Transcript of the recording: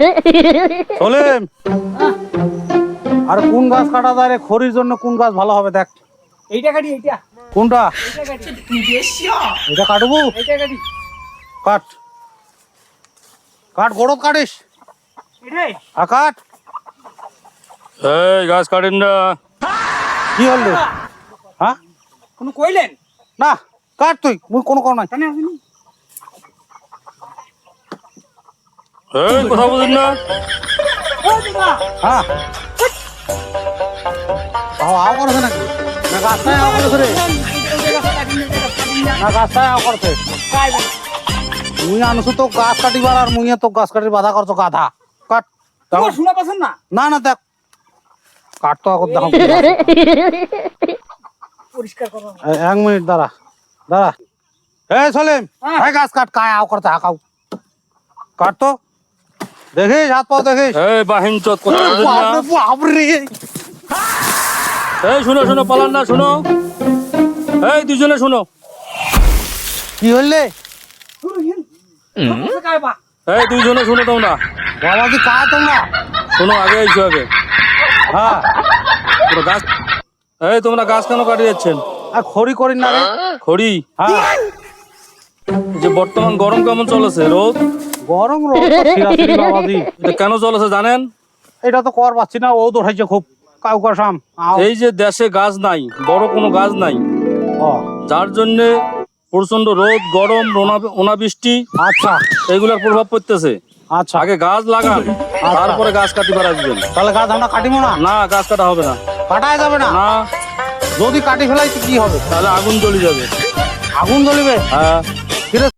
Solemn আর কোন গাছ কাটা যায় খড়ির জন্য কোন গাছ ভালো হবে দেখ। এইটা কাটি এইটা। কোনটা? এটা কাটবো? এইটা কাটি। কাট। কাট গড়ত কাটিস। আর কাট। এই গাছ কাটেন না। কি হল? হ্যাঁ? কোনো কইলেন? না কাট তুই মুই কোনো কর নাই। এই কথা বুঝেন না। হ্যাঁ। আও আও করছে নাকি? না গাছটাই আও করছে রে। না গাছটাই আও করছে। মুই আনছো তো গাছ কাটিবার আর মুইয়ে তো গাছ কাটির বাধা করছ গাধা। কাট। শোনা পাচ্ছেন না? না না দেখ। কাট তো আগত দেখো পরিষ্কার করো। এক মিনিট দাঁড়া। দাঁড়া। এই সলিম। হ্যাঁ। গাছ কাট কায় আও করতে হাকাও। কাট তো দেখিস হাত পাও দেখিস। এই বাহিন চত কথা বুঝেন না? বাপরে। বাপরে এই শুনো শুনো পালান না শুনো। এই দুজনে শুনো। কি বা এই দুইজনে শুনো তোমরা। বাবাজি কায় তোমরা? শোনো আগে এইসো আগে। হ্যাঁ। গাছ এই তোমরা গাছ কেন কাটিয়ে যাচ্ছেন? আর খড়ি করি না রে। খড়ি? হ্যাঁ। যে বর্তমান গরম কেমন চলেছে রোদ? গরম রোদ বাবাজি এটা কেন চলেছে জানেন? এটা তো কর পাচ্ছি না ও দৌড়াইছে খুব এই যে দেশে গাছ নাই বড় কোনো গাছ নাই। যার জন্যে প্রচণ্ড রোদ গরম অনাবৃষ্টি আচ্ছা। এইগুলোর প্রভাব পড়তেছে। আচ্ছা। আগে গাছ লাগান তারপরে গাছ কাটিবার আসবেন। তাহলে গাছ আমরা কাটিবো না? না গাছ কাটা হবে না। কাটাই যাবে না? না। যদি কাটি ফেলাই কি হবে? তাহলে আগুন জ্বলে যাবে। আগুন জ্বলিবে? হ্যাঁ।